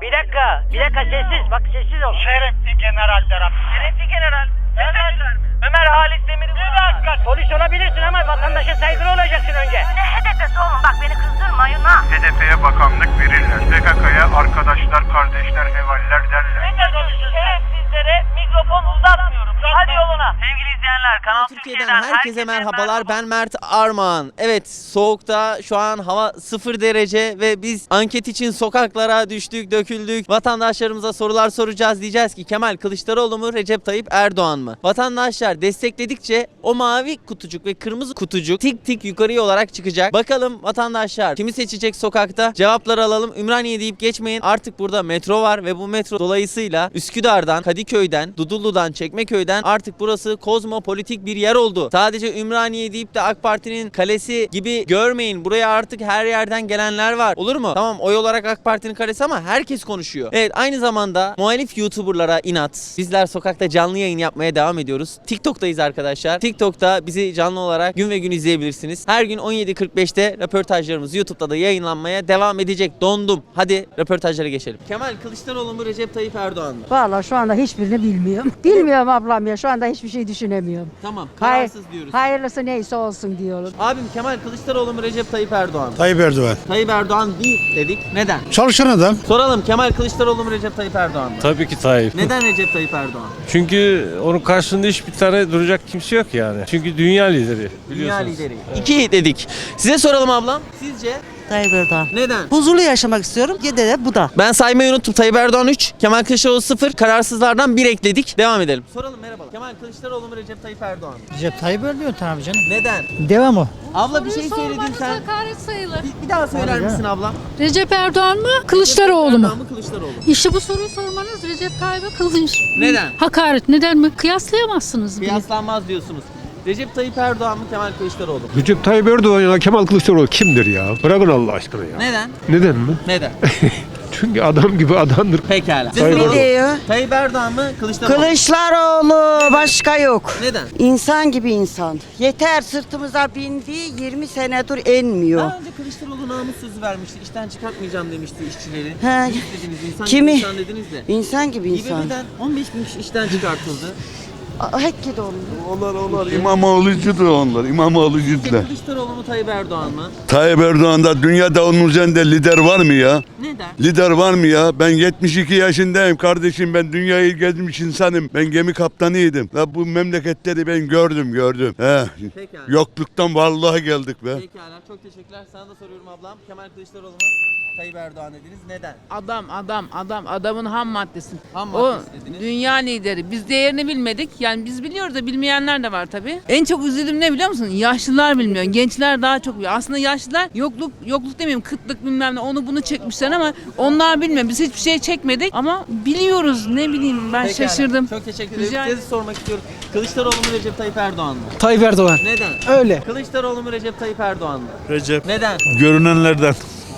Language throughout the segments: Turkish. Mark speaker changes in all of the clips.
Speaker 1: Bir dakika, bir dakika sessiz. Bak sessiz ol.
Speaker 2: Şerefli general Berat.
Speaker 1: Şerefli general.
Speaker 2: Ömer Halis Demir'i Bir dakika.
Speaker 1: Polis olabilirsin ama vatandaşa saygılı olacaksın önce.
Speaker 3: Ne HDP'si oğlum bak beni kızdırmayın ha.
Speaker 4: HDP'ye bakanlık verirler. PKK'ya arkadaşlar, kardeşler, hevaller derler.
Speaker 2: Ne konuşuyorsun? Şerefsizlere mikrofon uzatmıyorum. Hadi yoluna. Sevgili izleyenler Kanal
Speaker 5: Türkiye'den herkese merhabalar. Ben Mert Armağan. Evet, soğukta şu an hava 0 derece ve biz anket için sokaklara düştük, döküldük. Vatandaşlarımıza sorular soracağız. Diyeceğiz ki Kemal Kılıçdaroğlu mu, Recep Tayyip Erdoğan mı? Vatandaşlar destekledikçe o mavi kutucuk ve kırmızı kutucuk tik tik yukarıya olarak çıkacak. Bakalım vatandaşlar kimi seçecek sokakta? Cevapları alalım. Ümraniye deyip geçmeyin. Artık burada metro var ve bu metro dolayısıyla Üsküdar'dan, Kadıköy'den, Dudullu'dan, Çekmeköy'den artık burası kozmopolitik bir yer oldu. Sadece Ümraniye deyip de AK Parti'nin kalesi gibi görmeyin. Buraya artık her yerden gelenler var. Olur mu? Tamam oy olarak AK Parti'nin kalesi ama herkes konuşuyor. Evet aynı zamanda muhalif YouTuber'lara inat. Bizler sokakta canlı yayın yapmaya devam ediyoruz. TikTok'tayız arkadaşlar. TikTok'ta bizi canlı olarak gün ve gün izleyebilirsiniz. Her gün 17.45'te röportajlarımız YouTube'da da yayınlanmaya devam edecek. Dondum. Hadi röportajlara geçelim. Kemal Kılıçdaroğlu mu Recep Tayyip Erdoğan mı?
Speaker 6: Vallahi şu anda hiçbirini bilmiyorum. Bilmiyorum ablam ya şu anda hiçbir şey düşünemiyorum.
Speaker 5: Tamam.
Speaker 6: Hayır,
Speaker 5: Kararsız diyoruz.
Speaker 6: hayırlısı neyse olsun diyorum.
Speaker 5: Abim Kemal Kılıçdaroğlu mu Recep Tayyip Erdoğan mı?
Speaker 7: Tayyip Erdoğan.
Speaker 5: Tayyip Erdoğan değil dedik. Neden?
Speaker 7: Çalışan adam.
Speaker 5: Soralım Kemal Kılıçdaroğlu mu Recep Tayyip Erdoğan mı?
Speaker 8: Tabii ki Tayyip.
Speaker 5: Neden Recep Tayyip Erdoğan?
Speaker 8: Çünkü onun karşısında hiçbir tane duracak kimse yok yani. Çünkü dünya lideri
Speaker 5: Dünya
Speaker 8: biliyorsunuz.
Speaker 5: lideri. İki dedik. Size soralım ablam. Sizce
Speaker 9: Tayyip Erdoğan.
Speaker 5: neden?
Speaker 9: Huzurlu yaşamak istiyorum. Yedi de bu da.
Speaker 5: Ben saymayı unuttum. Tayyip Erdoğan 3, Kemal Kılıçdaroğlu 0, kararsızlardan 1 ekledik. Devam edelim. Soralım merhabalar. Kemal Kılıçdaroğlu mu Recep Tayyip Erdoğan mı?
Speaker 10: Recep Tayyip Erdoğan tabii canım.
Speaker 5: Neden?
Speaker 10: Devam o.
Speaker 5: Abla bir şey söyledin sen.
Speaker 11: hakaret sayılır.
Speaker 5: Bir, bir daha söyler misin ablam?
Speaker 11: Recep Erdoğan mı, Kılıçdaroğlu mu?
Speaker 5: Erdoğan mı Kılıçdaroğlu mu?
Speaker 11: İşte bu soruyu sormanız Recep Tayyip'e kılıç.
Speaker 5: Neden?
Speaker 11: Hakaret. Neden mi? Kıyaslayamazsınız bile.
Speaker 5: Kıyaslanmaz diyorsunuz. Recep Tayyip Erdoğan mı Kemal Kılıçdaroğlu mu?
Speaker 7: Recep Tayyip Erdoğan ya Kemal Kılıçdaroğlu kimdir ya? Bırakın Allah aşkına ya.
Speaker 5: Neden?
Speaker 7: Neden mi?
Speaker 5: Neden?
Speaker 7: Çünkü adam gibi adamdır.
Speaker 5: Pekala. Size
Speaker 7: Tayyip
Speaker 5: soralım.
Speaker 9: diyor?
Speaker 5: Tayyip Erdoğan mı Kılıçdaroğlu mu?
Speaker 9: Kılıçdaroğlu başka yok.
Speaker 5: Neden?
Speaker 9: İnsan gibi insan. Yeter sırtımıza bindi 20 senedir enmiyor.
Speaker 5: Daha önce Kılıçdaroğlu namus sözü vermişti. İşten çıkartmayacağım demişti işçileri.
Speaker 9: He.
Speaker 5: Siz dediniz insan
Speaker 9: Kimi?
Speaker 5: gibi insan dediniz de.
Speaker 9: İnsan gibi insan.
Speaker 5: İBB'den 15 bin kişi işten çıkartıldı.
Speaker 9: Hek gidi olur.
Speaker 12: Onlar onlar İmamoğlu'cudur onlar. İmamoğlu'cular.
Speaker 5: Kılıçdaroğlu mu Tayyip Erdoğan mı?
Speaker 12: Tayyip Erdoğan'da dünyada onun üzerinde lider var mı ya?
Speaker 5: Neden?
Speaker 12: Lider var mı ya? Ben 72 yaşındayım kardeşim. Ben dünyayı gezmiş insanım. Ben gemi kaptanıydım. La bu memleketleri ben gördüm gördüm. He.
Speaker 5: Pekala.
Speaker 12: Yokluktan varlığa geldik be.
Speaker 5: Pekala çok teşekkürler. Sana da soruyorum ablam. Kemal Kılıçdaroğlu mu? Tayyip Erdoğan dediniz. Neden?
Speaker 13: Adam adam adam adamın ham maddesi.
Speaker 5: Ham
Speaker 13: o
Speaker 5: maddesi dediniz.
Speaker 13: dünya lideri. Biz değerini bilmedik. Yani biz biliyoruz da bilmeyenler de var tabii. En çok üzüldüğüm ne biliyor musun? Yaşlılar bilmiyor. Gençler daha çok biliyor. Aslında yaşlılar yokluk yokluk demeyeyim kıtlık bilmem ne onu bunu çekmişler ama onlar bilmiyor. Biz hiçbir şey çekmedik ama biliyoruz. Ne bileyim ben
Speaker 5: Pekala.
Speaker 13: şaşırdım.
Speaker 5: Çok teşekkür
Speaker 13: Rica
Speaker 5: ederim. Size sormak istiyorum. Kılıçdaroğlu mu Recep Tayyip Erdoğan mı?
Speaker 10: Tayyip Erdoğan.
Speaker 5: Neden?
Speaker 10: Öyle.
Speaker 5: Kılıçdaroğlu mu Recep Tayyip Erdoğan mı?
Speaker 12: Recep.
Speaker 5: Neden?
Speaker 12: Görünenlerden.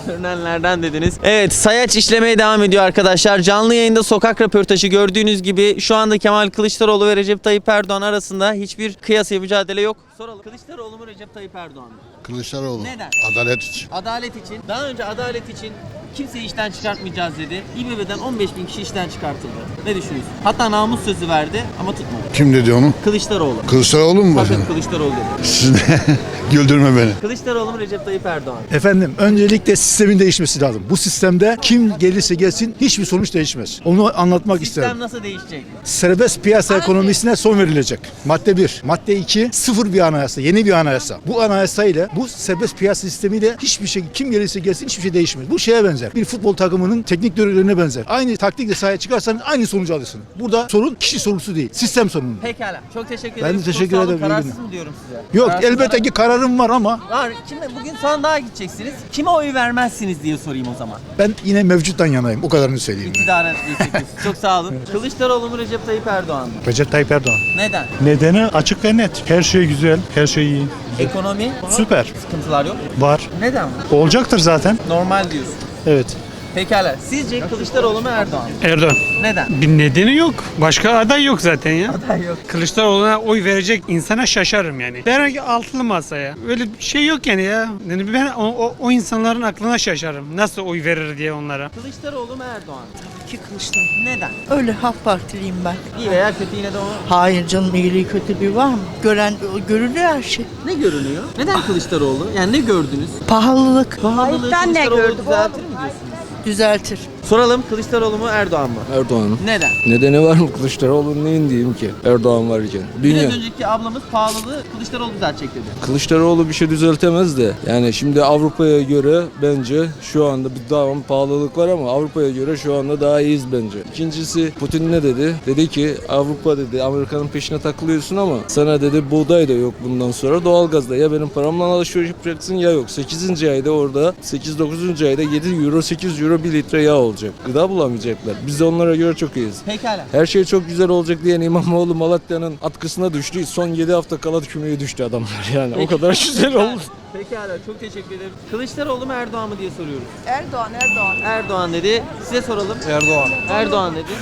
Speaker 5: Görünenlerden dediniz. Evet sayaç işlemeye devam ediyor arkadaşlar. Canlı yayında sokak röportajı gördüğünüz gibi şu anda Kemal Kılıçdaroğlu ve Recep Tayyip Erdoğan arasında hiçbir kıyasıya mücadele yok. Soralım. Kılıçdaroğlu mu Recep Tayyip Erdoğan mı?
Speaker 7: Kılıçdaroğlu.
Speaker 5: Neden?
Speaker 7: Adalet için.
Speaker 5: Adalet için. Daha önce adalet için kimseyi işten çıkartmayacağız dedi. İBB'den 15 bin kişi işten çıkartıldı. Ne düşünüyorsun? Hatta namus sözü verdi ama tutmadı.
Speaker 7: Kim dedi onu?
Speaker 5: Kılıçdaroğlu.
Speaker 7: Kılıçdaroğlu mu
Speaker 5: Bakın Kılıçdaroğlu dedi.
Speaker 7: Siz de güldürme beni.
Speaker 5: Kılıçdaroğlu mu Recep Tayyip Erdoğan?
Speaker 7: Efendim öncelikle sistemin değişmesi lazım. Bu sistemde kim gelirse gelsin hiçbir sonuç değişmez. Onu anlatmak
Speaker 5: Sistem
Speaker 7: isterim.
Speaker 5: nasıl değişecek?
Speaker 7: Serbest piyasa ekonomisine son verilecek. Madde 1. Madde 2. Sıfır bir anayasa. Yeni bir anayasa. Bu anayasa ile bu serbest piyasa sistemiyle hiçbir şey kim gelirse gelsin hiçbir şey değişmez. Bu şeye benzer. Bir futbol takımının teknik direktörüne benzer. Aynı taktikle sahaya çıkarsanız aynı sonucu alırsın. Burada sorun kişi sorusu değil. Sistem sorunu.
Speaker 5: Pekala. Çok teşekkür
Speaker 7: Ben
Speaker 5: ederim.
Speaker 7: de teşekkür
Speaker 5: Çok sağ olun.
Speaker 7: ederim.
Speaker 5: Kararsız mı diyorum size?
Speaker 7: Yok
Speaker 5: Kararsız
Speaker 7: elbette ki kararım var ama
Speaker 5: Var. Kime, bugün sandığa gideceksiniz. Kime oy vermezsiniz diye sorayım o zaman.
Speaker 7: ben yine mevcuttan yanayım. O kadarını söyleyeyim.
Speaker 5: İktidara destekliyorsunuz. Çok sağ olun. Kılıçdaroğlu mu Recep Tayyip Erdoğan mı?
Speaker 7: Recep Tayyip Erdoğan.
Speaker 5: Neden?
Speaker 7: Nedeni açık ve net. Her şey güzel, her şey iyi.
Speaker 5: Ekonomi
Speaker 7: Süper.
Speaker 5: sıkıntılar yok.
Speaker 7: Var.
Speaker 5: Neden?
Speaker 7: Olacaktır zaten.
Speaker 5: Normal diyorsun.
Speaker 7: Evet.
Speaker 5: Pekala. Sizce Kılıçdaroğlu mu Erdoğan mı?
Speaker 10: Erdoğan.
Speaker 5: Neden?
Speaker 10: Bir nedeni yok. Başka aday yok zaten ya.
Speaker 5: Aday yok.
Speaker 10: Kılıçdaroğlu'na oy verecek insana şaşarım yani. Herhangi altılı masaya. Öyle bir şey yok yani ya. Yani ben o, o, o insanların aklına şaşarım. Nasıl oy verir diye onlara.
Speaker 5: Kılıçdaroğlu mu Erdoğan mı?
Speaker 2: Ki Kılıçdaroğlu.
Speaker 5: Neden?
Speaker 2: Öyle halk partiliyim ben.
Speaker 5: İyi veya kötü yine de o.
Speaker 2: Hayır canım iyiliği kötülüğü var mı? Gören görülüyor her şey.
Speaker 5: Ne görünüyor? Neden Kılıçdaroğlu? Yani ne gördünüz?
Speaker 2: Pahalılık
Speaker 5: Pahalılığı
Speaker 9: Ayıptan ne
Speaker 5: Kılıçdaroğlu
Speaker 9: gördük
Speaker 5: düzeltir mi diyorsunuz?
Speaker 2: Düzeltir.
Speaker 5: Soralım Kılıçdaroğlu mu Erdoğan mı?
Speaker 8: Erdoğan.
Speaker 5: Neden?
Speaker 8: Nedeni var mı Kılıçdaroğlu'nun neyin diyeyim ki? Erdoğan varken.
Speaker 5: Biraz önceki ablamız pahalılığı Kılıçdaroğlu düzeltecek dedi.
Speaker 8: Kılıçdaroğlu bir şey düzeltemez de. Yani şimdi Avrupa'ya göre bence şu anda bir daha pahalılık var ama Avrupa'ya göre şu anda daha iyiyiz bence. İkincisi Putin ne dedi? Dedi ki Avrupa dedi Amerika'nın peşine takılıyorsun ama sana dedi buğday da yok bundan sonra doğalgaz da ya benim paramla alışveriş yapacaksın ya yok. 8. ayda orada 8-9. ayda 7 euro 8 euro 1 litre yağ olacak. Gıda bulamayacaklar. Biz de onlara göre çok iyiyiz.
Speaker 5: Pekala.
Speaker 8: Her şey çok güzel olacak diyen İmamoğlu Malatya'nın atkısına düştü. Son 7 hafta kala kümeye düştü adamlar yani. O kadar güzel oldu.
Speaker 5: Pekala çok teşekkür ederim. Kılıçdaroğlu mu Erdoğan mı diye soruyoruz.
Speaker 2: Erdoğan Erdoğan.
Speaker 5: Erdoğan dedi. Size soralım.
Speaker 8: Erdoğan.
Speaker 5: Erdoğan dedi.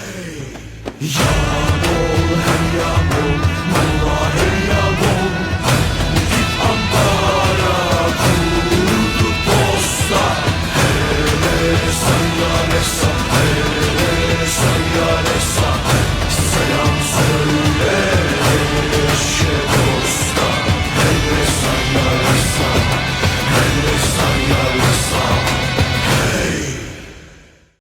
Speaker 12: Yağmur, yağmur,